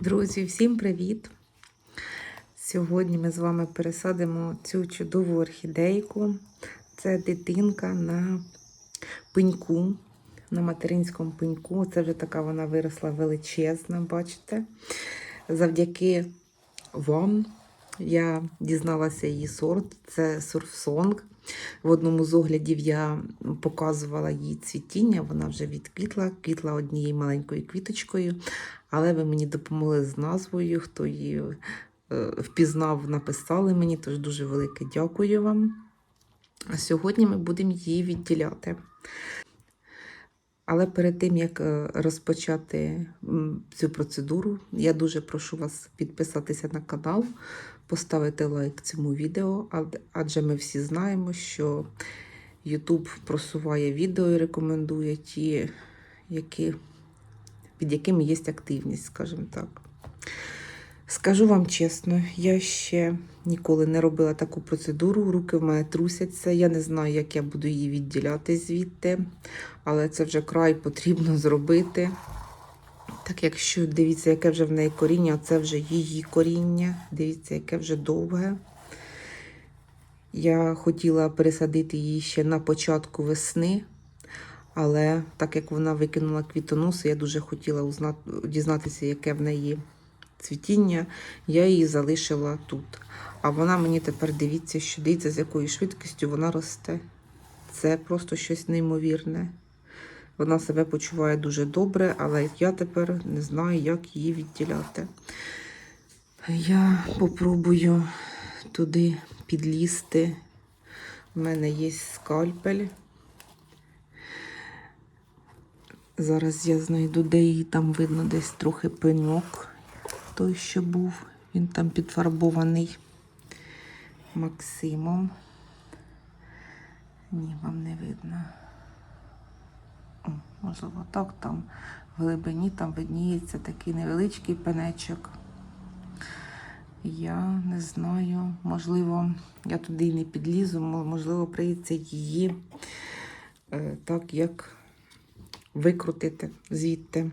Друзі, всім привіт! Сьогодні ми з вами пересадимо цю чудову орхідейку. Це дитинка на пеньку, на материнському пеньку. Це вже така вона виросла величезна, бачите. Завдяки вам я дізналася її сорт. Це сурфсонг. В одному з оглядів я показувала їй цвітіння, вона вже відквітла, квітла однією маленькою квіточкою, але ви мені допомогли з назвою, хто її е, впізнав, написали мені, тож дуже велике дякую вам. А сьогодні ми будемо її відділяти. Але перед тим, як е, розпочати цю процедуру, я дуже прошу вас підписатися на канал, поставити лайк цьому відео, адже ми всі знаємо, що YouTube просуває відео і рекомендує ті, які, під якими є активність, скажімо так. Скажу вам чесно, я ще ніколи не робила таку процедуру, руки в мене трусяться. Я не знаю, як я буду її відділяти звідти, але це вже край потрібно зробити. Так, якщо дивіться, яке вже в неї коріння, це вже її коріння. Дивіться, яке вже довге. Я хотіла пересадити її ще на початку весни, але так як вона викинула квітоноси, я дуже хотіла узнати, дізнатися, яке в неї цвітіння, я її залишила тут. А вона мені тепер дивіться, що дивіться, з якою швидкістю вона росте. Це просто щось неймовірне. Вона себе почуває дуже добре, але я тепер не знаю, як її відділяти. Я попробую туди підлізти. У мене є скальпель. Зараз я знайду, де її там видно десь трохи пеньок. Той, що був, він там підфарбований Максимом. Ні, вам не видно. Можливо, так там в глибині там видніється такий невеличкий пенечок. Я не знаю, можливо, я туди і не підлізу, можливо, прийдеться її е, так як викрутити звідти.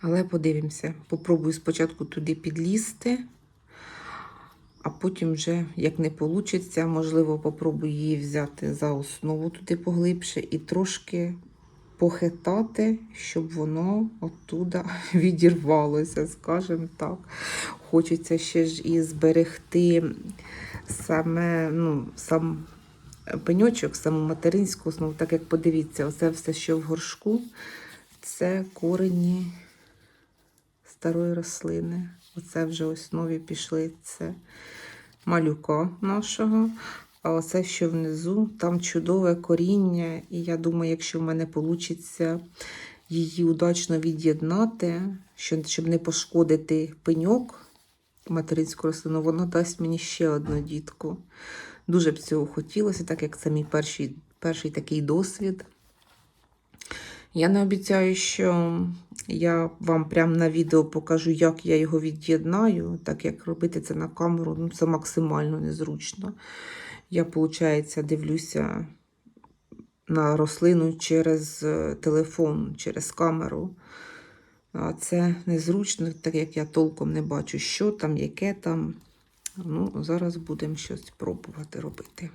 Але подивимося. Попробую спочатку туди підлізти, а потім вже, як не вийде, можливо, попробую її взяти за основу туди поглибше і трошки похитати, щоб воно оттуда відірвалося, скажімо так. Хочеться ще ж і зберегти саме, ну, сам пеньочок, саму материнську основу, так як подивіться, оце все, що в горшку, це корені старої рослини. Оце вже основі пішли. Це малюка нашого. А оце, що внизу, там чудове коріння. І я думаю, якщо в мене вийде її удачно від'єднати, щоб не пошкодити пеньок материнську рослину, вона дасть мені ще одну дітку. Дуже б цього хотілося, так як це мій перший, перший такий досвід. Я не обіцяю, що я вам прямо на відео покажу, як я його від'єднаю, так як робити це на камеру, ну, це максимально незручно. Я, виходить, дивлюся на рослину через е, телефон, через камеру. А це незручно, так як я толком не бачу, що там, яке там. Ну, зараз будемо щось пробувати робити.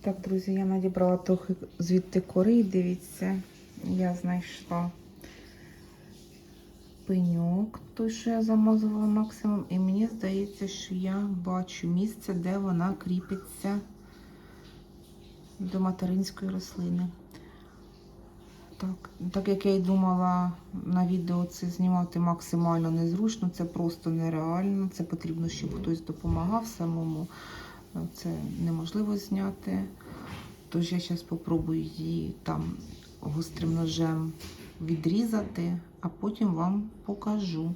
Так, друзі, я надібрала трохи звідти кори. Дивіться, я знайшла пеньок, той, що я замазувала максимум. І мені здається, що я бачу місце, де вона кріпиться до материнської рослини. Так, так як я й думала на відео це знімати максимально незручно, це просто нереально. Це потрібно, щоб хтось допомагав самому. Це неможливо зняти. Тож я зараз спробую її там гострим ножем відрізати, а потім вам покажу.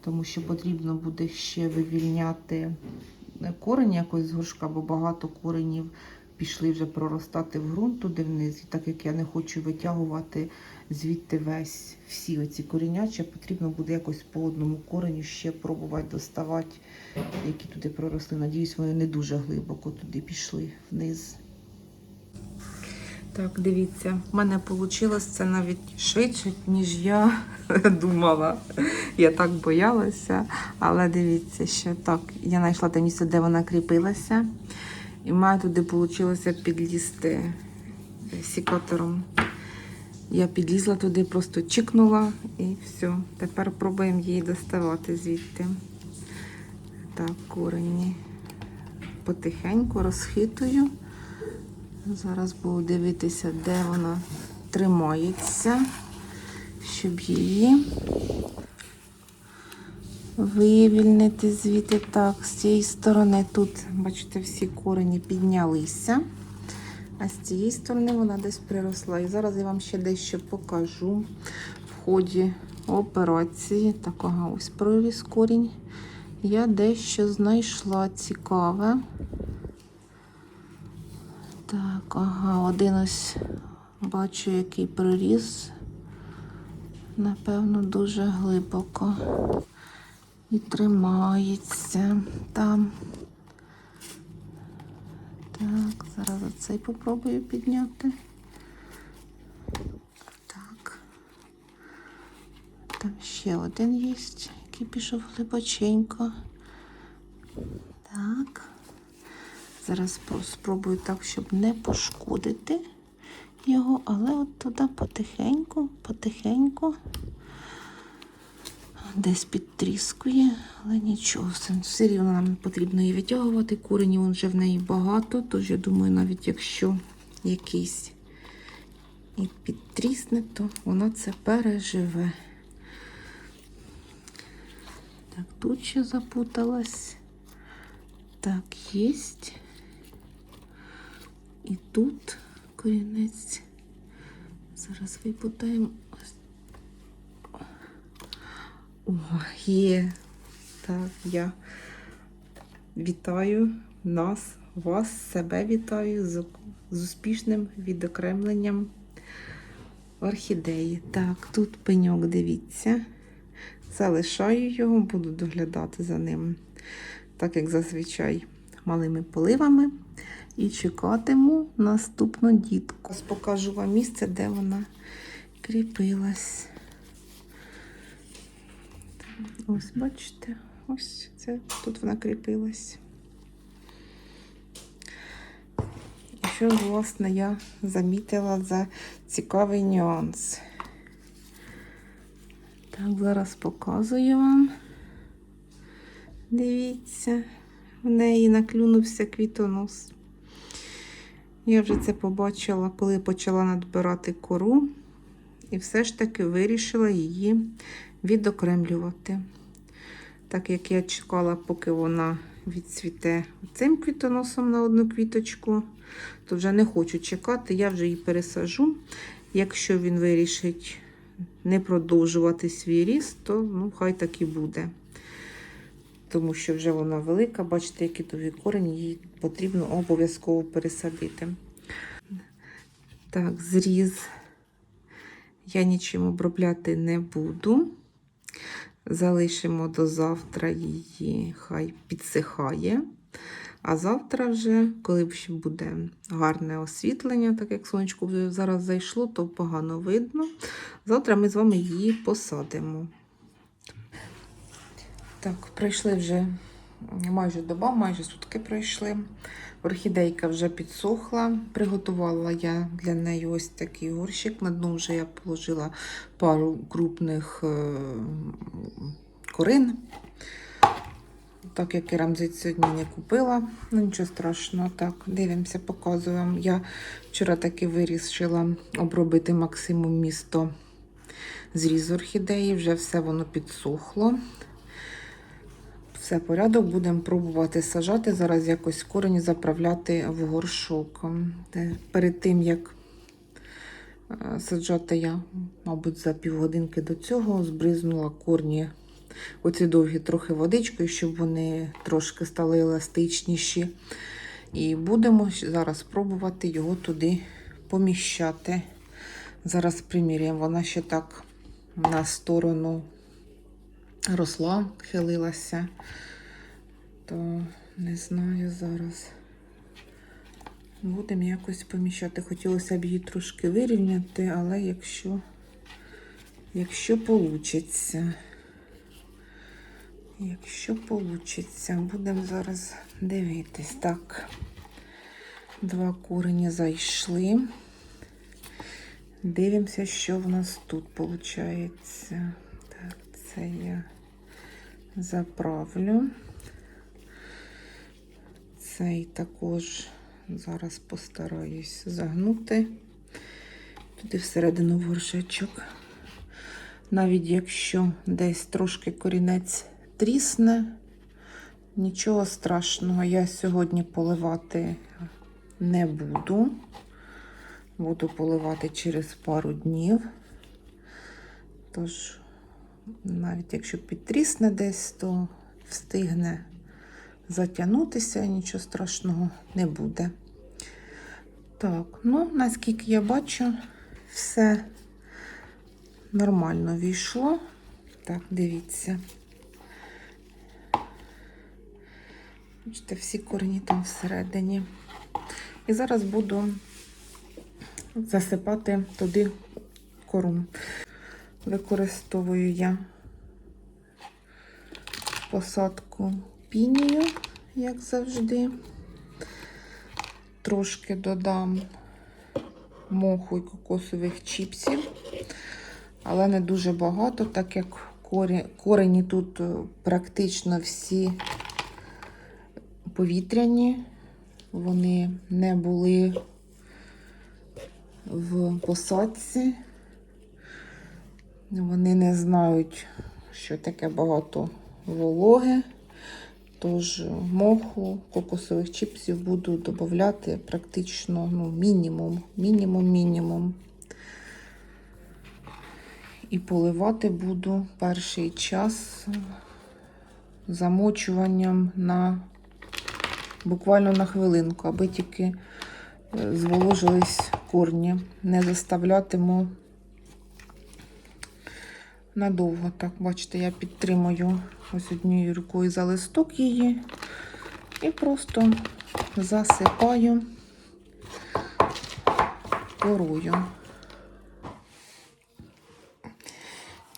Тому що потрібно буде ще вивільняти корень якось з горшка, бо багато коренів пішли вже проростати в ґрунт туди вниз. І так як я не хочу витягувати звідти весь всі оці коріняча, потрібно буде якось по одному кореню ще пробувати доставати, які туди проросли. Надіюсь, вони не дуже глибоко туди пішли вниз. Так, дивіться, в мене вийшло це навіть швидше, ніж я думала. Я так боялася. Але дивіться, що так, я знайшла те місце, де вона кріпилася. І маю туди вийшло підлізти сікатором. Я підлізла туди, просто чикнула і все. Тепер пробуємо її доставати звідти. Так, корені потихеньку розхитую. Зараз буду дивитися, де вона тримається, щоб її вивільнити звідти. Так, з цієї сторони тут, бачите, всі корені піднялися, а з цієї сторони вона десь приросла. І зараз я вам ще дещо покажу в ході операції. Такого ось проріс корінь. Я дещо знайшла цікаве. Так, ага, один ось бачу, який проріс. Напевно, дуже глибоко. І тримається там. Так, зараз оцей попробую підняти. Так. Там ще один є, який пішов глибоченько. Так. Зараз спробую так, щоб не пошкодити його, але от туди потихеньку, потихеньку. Десь підтріскує, але нічого, все, рівно нам потрібно її витягувати. Курені вон вже в неї багато, тож я думаю, навіть якщо якийсь і підтрісне, то вона це переживе. Так, тут ще запуталась. Так, єсть. І тут корінець. Зараз випутаємо. О, є. Так, я вітаю нас, вас, себе вітаю з, з успішним відокремленням орхідеї. Так, тут пеньок, дивіться. Залишаю його, буду доглядати за ним, так як зазвичай, малими поливами. І чекатиму наступну дітку. Ось покажу вам місце, де вона кріпилась. Ось, бачите, ось це тут вона кріпилась. І що, власне, я замітила за цікавий нюанс. Так, зараз показую вам. Дивіться, в неї наклюнувся квітонос. Я вже це побачила, коли почала надбирати кору, і все ж таки вирішила її відокремлювати. Так як я чекала, поки вона відцвіте цим квітоносом на одну квіточку, то вже не хочу чекати, я вже її пересажу. Якщо він вирішить не продовжувати свій ріст, то ну, хай так і буде. Тому що вже вона велика, бачите, які довгі корені, її потрібно обов'язково пересадити. Так, зріз я нічим обробляти не буду. Залишимо до завтра її, хай підсихає. А завтра вже, коли ще буде гарне освітлення, так як сонечко зараз зайшло, то погано видно. Завтра ми з вами її посадимо. Так, пройшли вже майже доба, майже сутки пройшли. Орхідейка вже підсохла. Приготувала я для неї ось такий горщик. На дно вже я положила пару крупних е, корин. Так як і рамзит сьогодні не купила, ну нічого страшного. Так, дивимося, показую вам. Я вчора таки вирішила обробити максимум місто зріз орхідеї, вже все воно підсохло. Все, порядок, будемо пробувати сажати. Зараз якось корені заправляти в горшок. Перед тим, як е, саджати я, мабуть, за півгодинки до цього збризнула корні оці довгі трохи водичкою, щоб вони трошки стали еластичніші. І будемо зараз пробувати його туди поміщати. Зараз приміряємо, вона ще так на сторону росла, хилилася, то не знаю зараз. Будемо якось поміщати. Хотілося б її трошки вирівняти, але якщо, якщо получиться, якщо получиться, будемо зараз дивитись. Так, два корені зайшли. Дивимося, що в нас тут виходить. Так, це я заправлю. Цей також зараз постараюсь загнути туди всередину в горшечок. Навіть якщо десь трошки корінець трісне, нічого страшного, я сьогодні поливати не буду. Буду поливати через пару днів. Тож, навіть якщо підтрісне десь, то встигне затягнутися, нічого страшного не буде. Так, ну, наскільки я бачу, все нормально війшло. Так, дивіться. Бачите, всі корені там всередині. І зараз буду засипати туди кору. Використовую я посадку пінію, як завжди. Трошки додам моху і кокосових чіпсів, але не дуже багато, так як корені тут е, практично всі повітряні, вони не були в посадці. Вони не знають, що таке багато вологи. Тож моху, кокосових чіпсів буду додати практично ну, мінімум, мінімум, мінімум. І поливати буду перший час замочуванням на буквально на хвилинку, аби тільки е, зволожились корні. Не заставлятиму надовго. Так, бачите, я підтримую ось однією рукою за листок її і просто засипаю корою.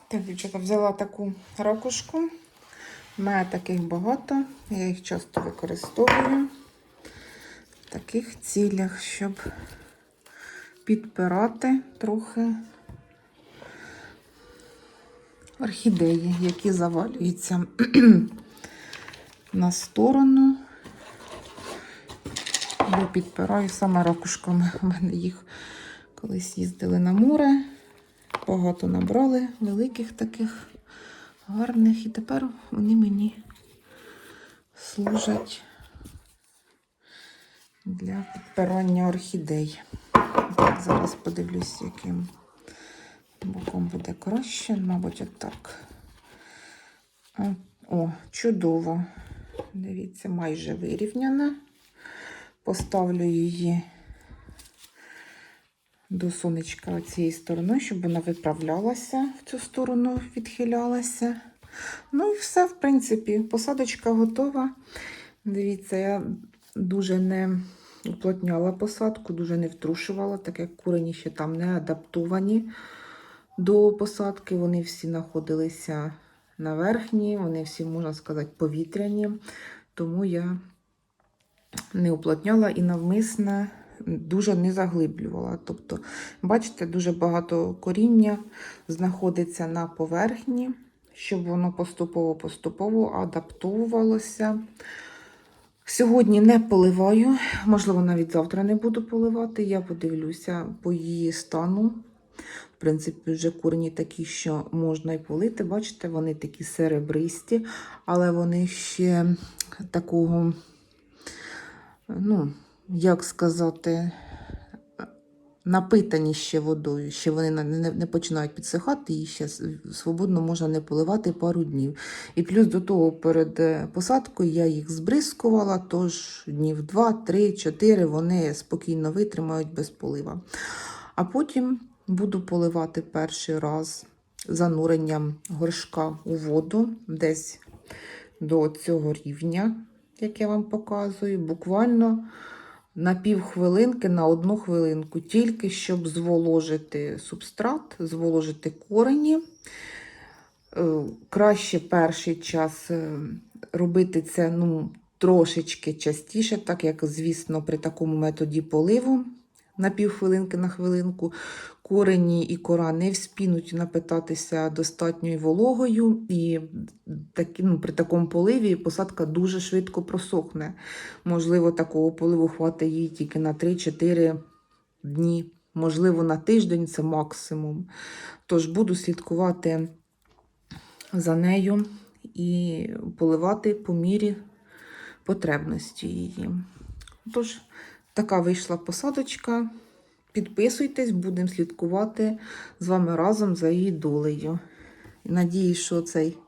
Так, дівчата, взяла таку ракушку. У мене таких багато, я їх часто використовую в таких цілях, щоб підпирати трохи орхідеї, які завалюються на сторону. Я підпираю саме ракушками. У мене їх колись їздили на море, багато набрали, великих таких гарних. І тепер вони мені служать для підпирання орхідей. Так, зараз подивлюсь, яким боком буде краще, мабуть, отак. О, чудово. Дивіться, майже вирівняна. Поставлю її до сонечка цієї сторони, щоб вона виправлялася в цю сторону, відхилялася. Ну і все, в принципі, посадочка готова. Дивіться, я дуже не уплотняла посадку, дуже не втрушувала, так як курені ще там не адаптовані до посадки. Вони всі знаходилися на верхні, вони всі, можна сказати, повітряні. Тому я не уплотняла і навмисно дуже не заглиблювала. Тобто, бачите, дуже багато коріння знаходиться на поверхні, щоб воно поступово-поступово адаптовувалося. Сьогодні не поливаю, можливо, навіть завтра не буду поливати. Я подивлюся по її стану. В принципі, вже корені такі, що можна і полити. Бачите, вони такі серебристі, але вони ще такого, ну, як сказати, напитані ще водою. Ще вони не починають підсихати, і ще свободно можна не поливати пару днів. І плюс до того перед е, посадкою я їх збризкувала, тож днів 2, 3, 4 вони спокійно витримають без полива. А потім буду поливати перший раз зануренням горшка у воду десь до цього рівня, як я вам показую, буквально на півхвилинки, на одну хвилинку, тільки щоб зволожити субстрат, зволожити корені. Е, Краще перший час е, робити це ну, трошечки частіше, так як, звісно, при такому методі поливу на півхвилинки на хвилинку корені і кора не вспінуть напитатися достатньою вологою, і такі, ну, при такому поливі посадка дуже швидко просохне. Можливо, такого поливу хватить їй тільки на 3-4 дні, можливо, на тиждень це максимум. Тож буду слідкувати за нею і поливати по мірі потребності її. Тож, така вийшла посадочка. Підписуйтесь, будемо слідкувати з вами разом за її долею. Надіюсь, що цей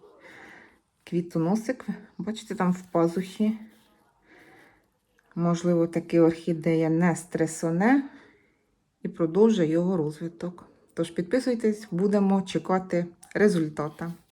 квітоносик, бачите, там в пазухі. Можливо, таки орхідея не стресоне і продовжує його розвиток. Тож підписуйтесь, будемо чекати результата.